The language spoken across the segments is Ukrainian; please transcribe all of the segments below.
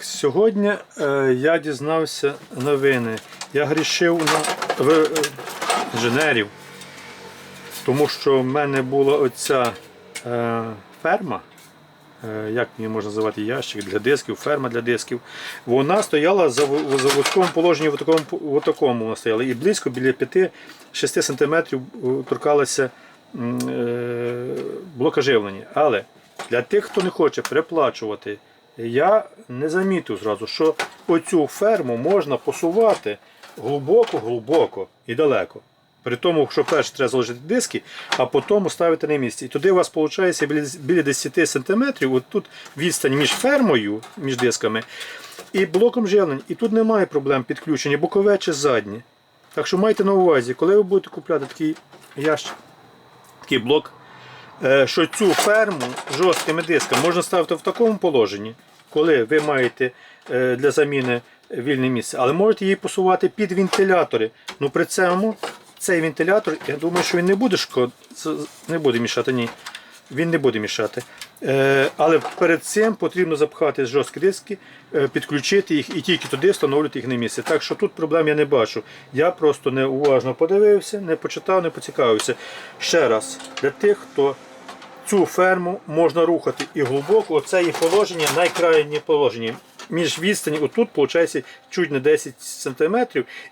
Сьогодні е, я дізнався новини. Я грішив на в, е, інженерів, тому що в мене була оця е, ферма, е, як її можна називати, ящик для дисків, ферма для дисків. Вона стояла за, в- заводському положенні в такому, в такому вона стояла. І близько біля 5-6 см торкалася е, блока живлення. Але для тих, хто не хоче переплачувати, я не замітив зразу, що оцю ферму можна посувати глибоко-глибоко і далеко. При тому, що перше треба заложити диски, а потім ставити на місці. І туди у вас виходить біля, біля 10 см, от тут відстань між фермою, між дисками, і блоком живлення. І тут немає проблем підключення, бокове чи заднє. Так що майте на увазі, коли ви будете купляти такий ящик, такий блок, е, що цю ферму жорсткими дисками можна ставити в такому положенні, коли ви маєте е, для заміни вільне місце, але можете її посувати під вентилятори. Ну при цьому цей вентилятор, я думаю, що він не буде шкод... не буде мішати, ні. Він не буде мішати. Е, але перед цим потрібно запхати жорсткі диски, е, підключити їх і тільки туди встановлювати їх на місце. Так що тут проблем я не бачу. Я просто неуважно подивився, не почитав, не поцікавився. Ще раз, для тих, хто цю ферму можна рухати і глибоко. Оце є положення, найкрайнє положення. Між відстані, отут, виходить, чуть не 10 см,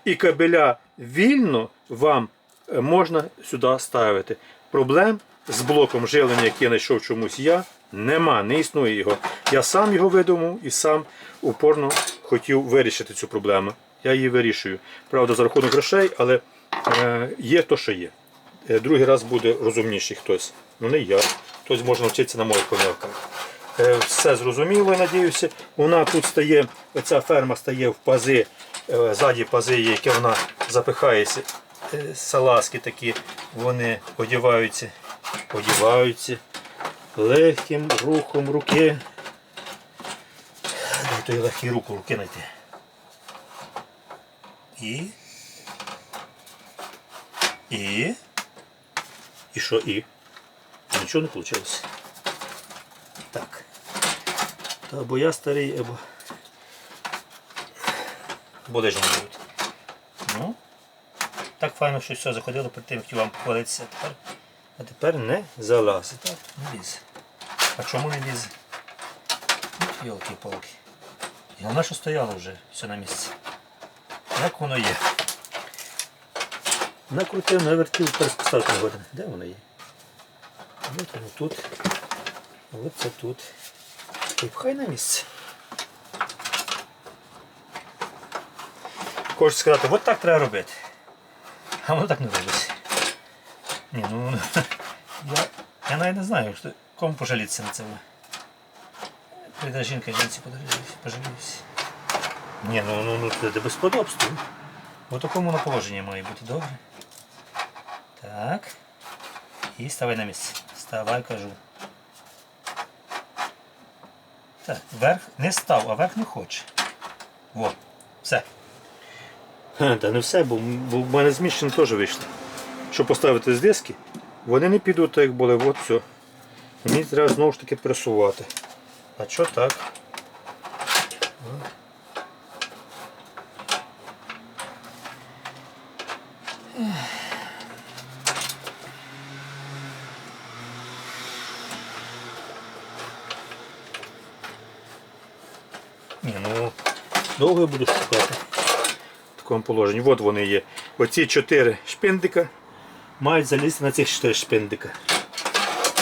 і кабеля вільно вам е, можна сюди ставити. Проблем з блоком живлення, який я знайшов чомусь я, нема, не існує його. Я сам його видумав і сам упорно хотів вирішити цю проблему. Я її вирішую. Правда, за рахунок грошей, але е, є то, що є. Е, Другий раз буде розумніший хтось. Ну не я. Хтось може навчитися на моїх помилках. Е, Все зрозуміло, я надіюся. Вона тут стає, оця ферма стає в пази, е, ззаді пази, є, яке вона запихається. Е, Салазки такі, вони одіваються, одіваються легким рухом руки. Дай той легкий руку руки знайти. І. І. І що і? Нічого не вийшло. Так. Та або я старий, або. Або де ж вони будуть. Ну. Так файно, що все заходило, перед тим хотів вам похвалитися. Тепер, а тепер не залазить. Так, не лізе. А чому не лізе? Йолки-палки. І головне, що стояло вже все на місці. Як воно є? Накрутив, навертів, переставити на години. Де воно є? От воно тут. От це тут. І пхай на місце. Хочу сказати, от так треба робити. А воно так не робиться. Ні, ну я, я навіть не знаю, що, кому пожалітися на це. Прийде жінка, жінці пожаліюсь. пожаліюсь. Ні, ну, ну, ну це безподобство. В такому на положенні має бути добре. Так. І ставай на місце. Ставай, кажу. Так, верх не став, а верх не хоче. Во, все. Та не все, бо, бо в мене зміщено теж вийшло. Щоб поставити з диски, вони не підуть так, як були. От все. Мені треба знову ж таки пресувати. А що так? Ні, ну довго я буду шукати в такому положенні. От вони є. Оці чотири шпиндика мають залізти на цих чотири шпиндика.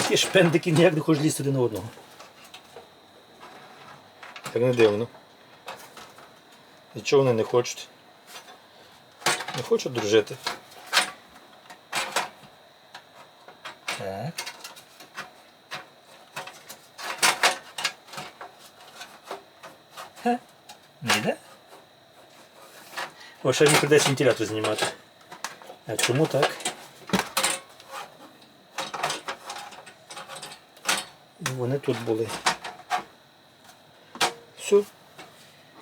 Ці шпиндики ніяк не хочуть лізти один на одного. Так не дивно. І чого вони не хочуть? Не хочуть дружити. Так. Не йде? О, ще мені прийдеться вентилятор знімати. А чому так? Вони тут були. Все.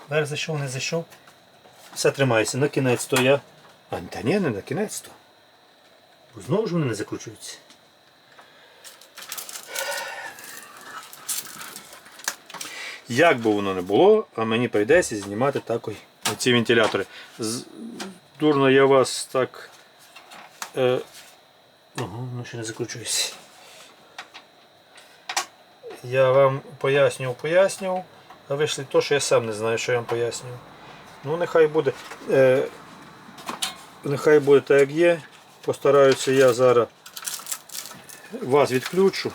Верх зайшов, не зайшов. Все тримається. На кінець то я. А та ні, не на кінець то. Знову ж вони не закручуються. Як би воно не було, а мені прийдеться знімати також ці вентилятори. Дурно я вас так. Е, ага, ну ще не закручуюсь. Я вам пояснював, пояснював, а вийшли то, що я сам не знаю, що я вам пояснював. Ну, нехай буде. Е, нехай буде так, як є. Постараюся я зараз вас відключу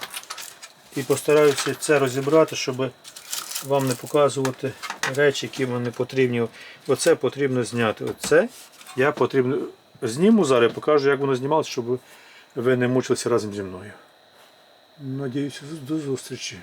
і постараюся це розібрати, щоб вам не показувати речі, які вам не потрібні. Оце потрібно зняти. Оце я потрібно зніму зараз покажу, як воно знімалося, щоб ви не мучилися разом зі мною. Надіюся, до зустрічі.